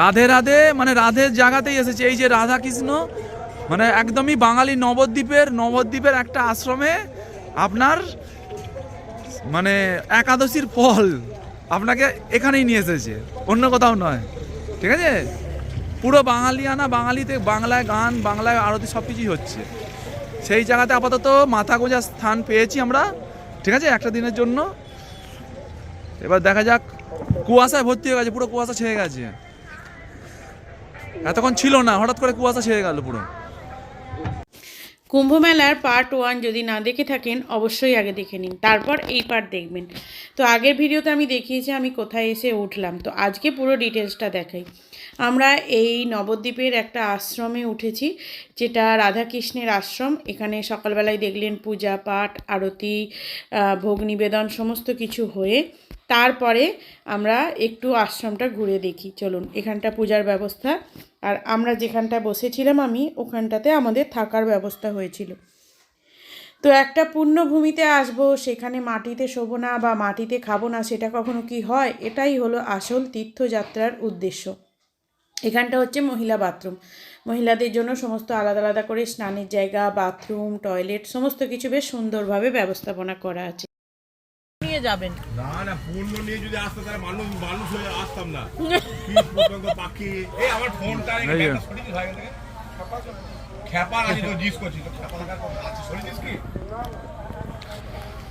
রাধে রাধে মানে রাধের জায়গাতেই এসেছে। এই যে রাধা কৃষ্ণ মানে একদমই বাঙালি নবদ্বীপের নবদ্বীপের একটা আশ্রমে আপনার মানে একাদশীর ফল আপনাকে এখানেই নিয়ে এসেছে, অন্য কোথাও নয়। ঠিক আছে? পুরো বাঙালিয়ানা বাঙালিতে বাংলায় গান, বাংলায় আরতি সব কিছুই হচ্ছে। সেই জায়গাতে আপাতত মাথা গোঁজার স্থান পেয়েছি আমরা। ঠিক আছে? একটা দিনের জন্য। এবার দেখা যাক, কুয়াশায় ভর্তি হয়ে গেছে, পুরো কুয়াশা ছেয়ে গেছে। এতক্ষণ ছিল না, হঠাৎ করে কুয়াশা ছেয়ে গেল পুরো। কুম্ভ মেলার পার্ট ওয়ান যদি না দেখে থাকেন, অবশ্যই আগে দেখে নিন। তারপর এই পার্ট দেখবেন। তো আগের ভিডিওতে আমি দেখিয়েছি, আমি কোথায় এসে উঠলাম। তো আজকে পুরো ডিটেলসটা দেখাই। আমরা এই নবদ্বীপের একটা আশ্রমে উঠেছি, যেটা রাধাকৃষ্ণের আশ্রম। এখানে সকালবেলায় দেখলেন পূজা, পাঠ, আরতি ভোগ নিবেদন, সমস্ত কিছু হয়ে তারপরে আমরা একটু আশ্রমটা ঘুরে দেখি। চলুন, এখানটা পূজার ব্যবস্থা। আর আমরা যেখানটা বসেছিলাম আমি, ওখানটাতে আমাদের থাকার ব্যবস্থা হয়েছিল। তো একটা পূর্ণভূমিতে আসব, সেখানে মাটিতে শোবো না বা মাটিতে খাব না, সেটা কখনো কি হয়? এটাই হলো আসল তীর্থযাত্রার উদ্দেশ্য। এখানটা হচ্ছে মহিলা বাথরুম। মহিলাদের জন্য সমস্ত আলাদা আলাদা করে স্নানের জায়গা, বাথরুম, টয়লেট, সমস্ত কিছু বেশ সুন্দরভাবে ব্যবস্থাপনা করা আছে। যাবেন। না না পূর্ণ নিয়ে যদি আসতো তাহলে মানুষ মানুষ হয়ে আসতাম না। পাখি। এই আমার ফোনটা এই যে। সরিয়ে ভাই থেকে। খ্যাপা রাজি তো জিজ্ঞেস করছি তো খ্যাপা লাগার আছে কি?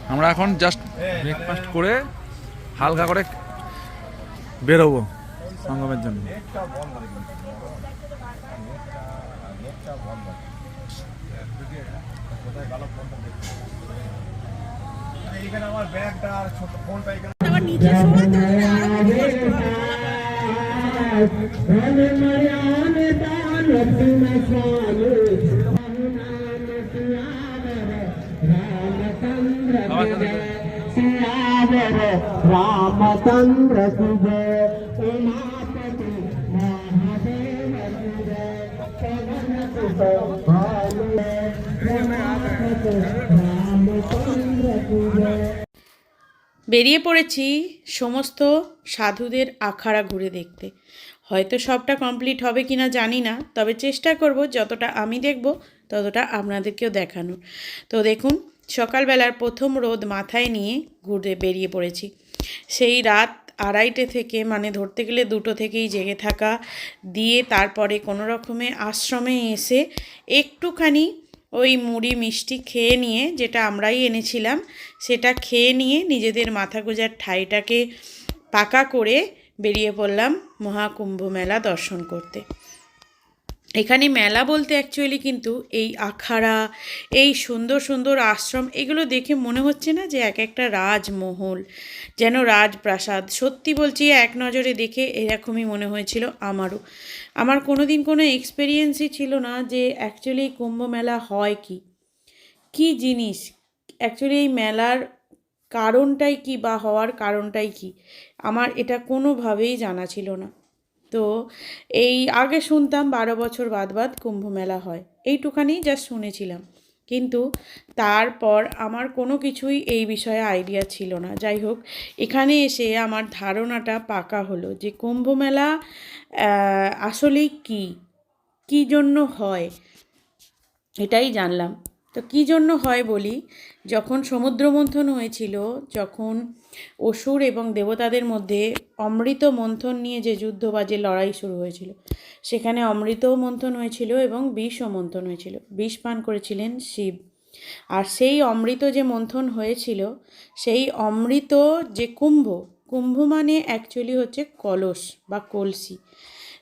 আমরা এখন জাস্ট ব্রেকফাস্ট করে হালকা করে বেরোবো সঙ্গমের জন্য। এইখানে আমার ব্যাগটা আর ছোট ফোনটা এখানে रामचंद्र सुजय उमापति महादेव सुजय पवन सुत বেরিয়ে পড়েছি সমস্ত সাধুদের আখাড়া ঘুরে দেখতে। হয়তো সবটা কমপ্লিট হবে কি না জানি না, তবে চেষ্টা করব যতটা আমি দেখব ততটা আপনাদেরকেও দেখানোর। তো দেখুন, সকালবেলার প্রথম রোদ মাথায় নিয়ে ঘুরে বেরিয়ে পড়েছি। সেই রাত আড়াইটে থেকে মানে ধরতে গেলে দুটো থেকেই জেগে থাকা, দিয়ে তারপরে কোনো রকমে আশ্রমে এসে একটুখানি ওই মুড়ি মিষ্টি খেয়ে নিয়ে যেটা আমরাই এনেছিলাম, সেটা খেয়ে নিয়ে নিজেদের মাথা গোজার ঠাইটাকে পাকা করে বেরিয়ে পড়লাম মহাকুম্ভ মেলা দর্শন করতে। এখানে মেলা বলতে অ্যাকচুয়ালি কিন্তু এই আখাড়া, এই সুন্দর সুন্দর আশ্রম, এগুলো দেখে মনে হচ্ছে না যে এক একটা রাজমহল, যেন রাজপ্রাসাদ। সত্যি বলছি, এক নজরে দেখে এরকমই মনে হয়েছিল আমারও। আমার কোনো দিন কোনো এক্সপিরিয়েন্সই ছিল না যে অ্যাকচুয়ালি কুম্ভ মেলা হয় কি। কি জিনিস? অ্যাকচুয়ালি এই মেলার কারণটাই কি বা হওয়ার কারণটাই কি? আমার এটা কোনোভাবেই জানা ছিল না। তো এই আগে শুনতাম বারো বছর বাদ বাদ কুম্ভ মেলা হয়। এইটুখানি জাস্ট শুনেছিলাম। কিন্তু তারপর আমার কোনো কিছুই এই বিষয়ে আইডিয়া ছিল না। যাই হোক এখানে এসে আমার ধারণাটা পাকা হলো যে কুম্ভ মেলা আসলেই কী? কী জন্য হয়? এটাই জানলাম। তো কী জন্য হয় বলি, যখন সমুদ্র মন্থন হয়েছিল, যখন অসুর এবং দেবতাদের মধ্যে অমৃত মন্থন নিয়ে যে যুদ্ধ বা যে লড়াই শুরু হয়েছিল, সেখানে অমৃতও মন্থন হয়েছিল এবং বিষও মন্থন হয়েছিল। বিষ পান করেছিলেন শিব। আর সেই অমৃত যে মন্থন হয়েছিল, সেই অমৃত যে কুম্ভ কুম্ভ মানে অ্যাকচুয়ালি হচ্ছে কলস বা কলসি।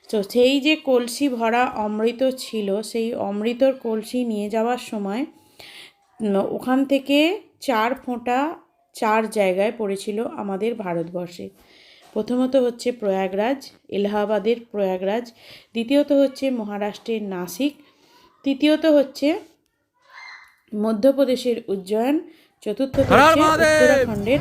তো সেই যে কলসি ভরা অমৃত ছিল, সেই অমৃতর কলসি নিয়ে যাওয়ার সময় ওখান থেকে চার ফোঁটা চার জায়গায় পড়েছিল আমাদের ভারতবর্ষে। প্রথমত হচ্ছে প্রয়াগরাজ এলাহাবাদের প্রয়াগরাজ দ্বিতীয়ত হচ্ছে মহারাষ্ট্রের নাসিক তৃতীয়ত হচ্ছে মধ্যপ্রদেশের উজ্জয়ন চতুর্থ হর হচ্ছে মহাদেব!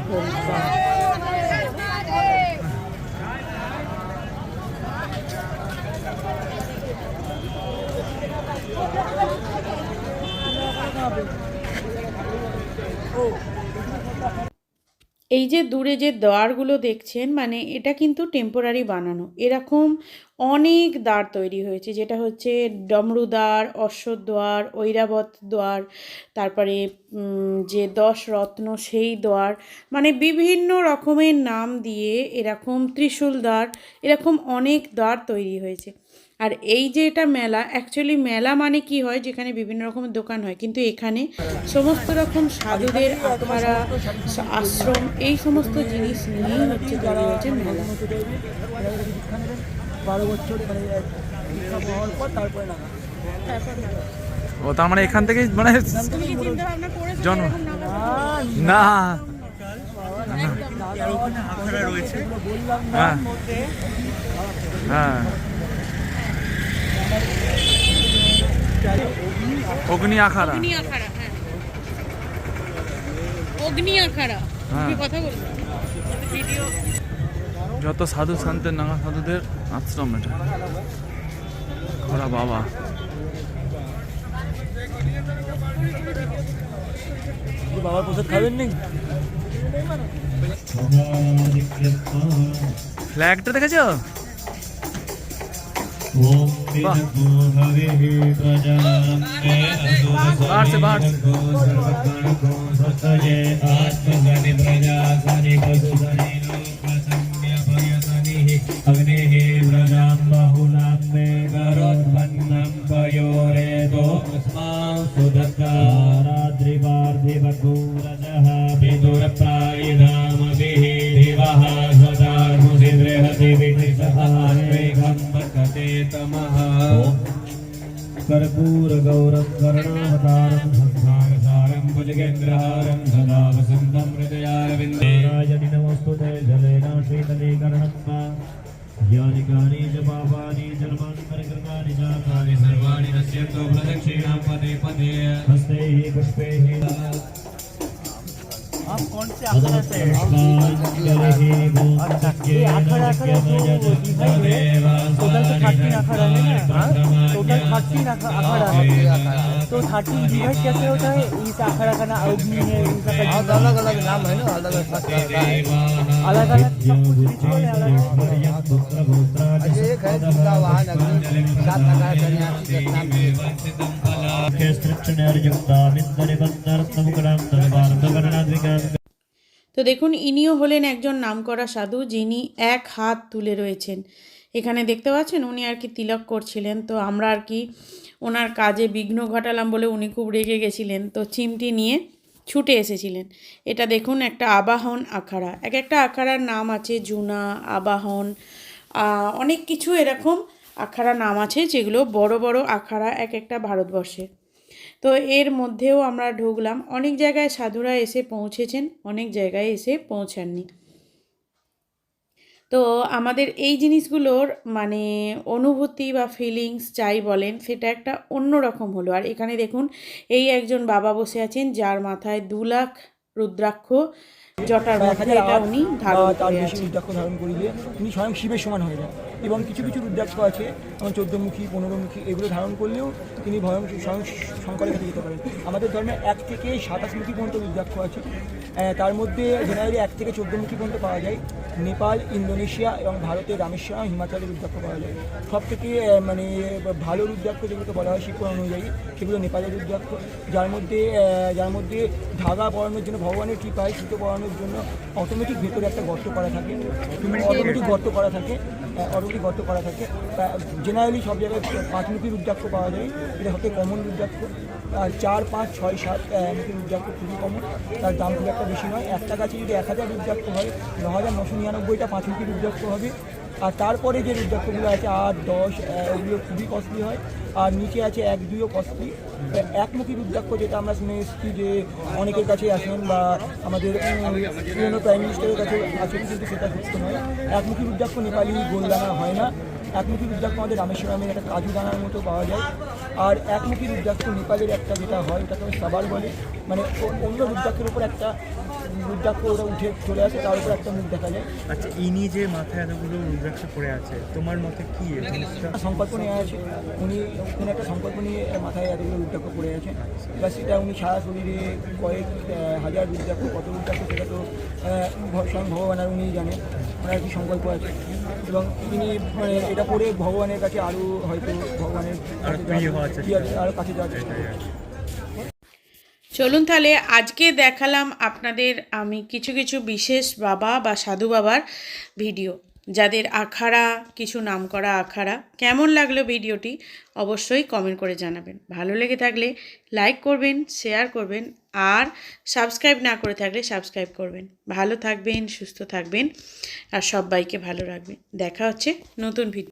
এই যে দূরে যে দ্বারগুলো দেখছেন মানে এটা কিন্তু টেম্পোরারি বানানো। এরকম অনেক দ্বার তৈরি হয়েছে, যেটা হচ্ছে ডমরু দ্বার অশ্বদ্বার ঐরাবত দ্বার, তারপরে যে দশ রত্ন সেই দ্বার মানে বিভিন্ন রকমের নাম দিয়ে এরকম ত্রিশূল দ্বার, এরকম অনেক দ্বার তৈরি হয়েছে। আর এই যে এটা মেলা অ্যাকচুয়ালি মেলা মানে কি হয় যেখানে বিভিন্ন রকমের দোকান হয় কিন্তু এখানে সমস্ত রকম সাধুদের আখাড়া আশ্রম এই সমস্ত জিনিস নিয়েই হচ্ছে তৈরি হয়েছে মেলা। বারো বছর তারপরে ও তার মানে এখান থেকে মানে জন্ম না। হ্যাঁ। হ্যাঁ। অগ্নি আখাড়া। অগ্নি আখাড়া হ্যাঁ। অগ্নি আখাড়া হ্যাঁ। তুমি কথা বলছো। ভিডিও। যত সাধু সন্তের নাগা সাধুদের আশ্রম এটা। ঘোড়া বাবা। বাবার প্রসাদ খাবেন নাকি ফ্ল্যাগটা দেখেছ? बाहर से बाहर अग्ने व्रजां बाहुलां मे गरोद्भन्नं पयोरेदो अस्मां सुदत्ताराद्रिवार्धिवधूरजः विदुरप्रायिधामभिः सदा तमः कर्पूरगौरकर्णावतारं संसारसारं भुजगेन्द्रहारं सदा वसन्तं हृदयारविन्देरायणि नमस्तु ते जलेनाशीतलीकरणं ज्ञानिकानि च पापानि जन्मान्तरकृतानि जातानि पदे पदे। हस्तैः पुष्पैः आप कौन से आखड़ा से हैं? टोटल तो थर्टीन अखाड़ा है ना? टोटल थर्टीन अखाड़ा है तो थर्टीन डिवाइड कैसे होता है? इस अखाड़ा का नाम अग्नि है इसका अलग अलग नाम है ना अलग अलग अलग अलग सब कुछ ritual है अलग एक है दूसरा वाहन अग्नि सात प्रकार का यहाँ की नाम তো দেখুন, ইনিও হলেন একজন নামকরা সাধু, যিনি এক হাত তুলে রয়েছেন। এখানে দেখতে পাচ্ছেন, উনি আর কি তিলক করছিলেন। তো আমরা আর কি ওনার কাজে বিঘ্ন ঘটালাম বলে উনি খুব রেগে গেছিলেন। তো চিমটি নিয়ে ছুটে এসেছিলেন। এটা দেখুন, একটা আবাহন আখাড়া। এক একটা আখাড়ার নাম আছে জুনা, আবাহন অনেক কিছু এরকম আখাড়া নাম আছে যেগুলো বড় বড় আখাড়া এক একটা ভারতবর্ষে। তো এর মধ্যেও আমরা ঢুকলাম। অনেক জায়গায় সাধুরা এসে পৌঁছেছেন, অনেক জায়গায় এসে পৌঁছাননি। তো আমাদের এই জিনিসগুলোর মানে অনুভূতি বা ফিলিংস যাই বলেন, সেটা একটা অন্য রকম হলো। আর এখানে দেখুন, এই একজন বাবা বসে আছেন, যার মাথায় দু লাখ রুদ্রাক্ষ জটার মধ্যে এটা উনি ধারণ তার করে বেশি আছেন। রুদ্রাক্ষ ধারণ করিলে তিনি স্বয়ং শিবের সমান হয়ে যান এবং কিছু কিছু রুদ্রাক্ষ আছে যেমন চোদ্দমুখী পনেরোমুখী এগুলো ধারণ করলেও তিনি ভয়ং স্বয়ং শঙ্করের কাছে যেতে পারেন। আমাদের ধর্মে এক থেকে সাতাশমুখী পর্যন্ত রুদ্রাক্ষ আছে। তার মধ্যে জেনারেলি এক থেকে চোদ্দমুখী পর্যন্ত পাওয়া যায়। নেপাল, ইন্দোনেশিয়া এবং ভারতের রামেশ্বরম হিমাচলের রুদ্রাক্ষ পাওয়া যায়। সব থেকে মানে ভালো রুদ্রাক্ষ যেগুলোকে বলা হয় শিক্ষা অনুযায়ী, সেগুলো নেপালের রুদ্রাক্ষ যার মধ্যে যার মধ্যে ধাগা পরানোর জন্য, ভগবানের কৃপায় সুতো পরানোর জন্য অটোমেটিক ভেতরে একটা গর্ত করা থাকে। অটোমেটিক গর্ত করা থাকে অটোমেটিক গর্ত করা থাকে। জেনারেলি সব জায়গায় পাঁচমুখী রুদ্রাক্ষ পাওয়া যায়। এটা হচ্ছে কমন রুদ্রাক্ষ চার, পাঁচ, ছয়, সাত মুখী রুদ্রাক্ষ খুবই কম। তার দাম খুব একটা বেশি নয়। একটা গাছে যদি এক হাজার রুদ্রাক্ষ হয়, ন হাজার নশো নিরানব্বইটা পাঁচ পাঁচমুখী রুদ্রাক্ষ হবে। আর তারপরে যে রুদ্রাক্ষগুলো আছে, আট, দশ ওগুলো খুবই কস্টলি হয়। আর নিচে আছে এক, দুইও কস্টলি একমুখী রুদ্রাক্ষ যেটা আমরা শুনে এসেছি যে অনেকের কাছে আসেন বা আমাদের পুরনো প্রাইম মিনিস্টারের কাছে আছেন কিন্তু সেটা সত্য নয়। একমুখী রুদ্রাক্ষ নেপালি গোলদানা হয় না। একমুখী রুদ্রাক্ষ আমাদের রামেশ্বরমের একটা কাজু দানার মতো পাওয়া যায়। আর একমুখী রুদ্রাক্ষ নেপালের একটা যেটা হয় ওটাকে সাবার বলে। মানে অন্য রুদ্রাক্ষের উপর একটা রুদ্রাক্ষ ওরা উঠে চলে আসে তার উপর একটা মুখ দেখা যায়। আচ্ছা ইনি যে মাথায় এতগুলো রুদ্রাক্ষ পড়ে আছে তোমার মতে কি সংকল্প নিয়ে আছে উনি উনি একটা সংকল্প নিয়ে মাথায় এতগুলো রুদ্রাক্ষ পড়ে আছে। এবার সেটা উনি সারা শরীরে কয়েক হাজার রুদ্রাক্ষ কত রুদ্রাক্ষ সেটা তো স্বয়ং ভগবান আর উনিই জানেন। ওনার কি সংকল্প আছে। এবং তিনি মানে এটা পড়ে ভগবানের কাছে আরও হয়তো ভগবানের আরও কাছে যাওয়ার চেষ্টা। চলুন তাহলে আজকে দেখালাম আপনাদের আমি কিছু কিছু বিশেষ বাবা বা সাধু বাবার ভিডিও, যাদের আখাড়া, কিছু নামকরা আখাড়া। কেমন লাগল ভিডিওটি অবশ্যই কমেন্ট করে জানাবেন। ভালো লেগে থাকলে লাইক করবেন শেয়ার করবেন, আর সাবস্ক্রাইব না করে থাকলে সাবস্ক্রাইব করবেন। ভালো থাকবেন, সুস্থ থাকবেন, আর সবাইকে ভালো রাখবেন। দেখা হচ্ছে নতুন ভিডিও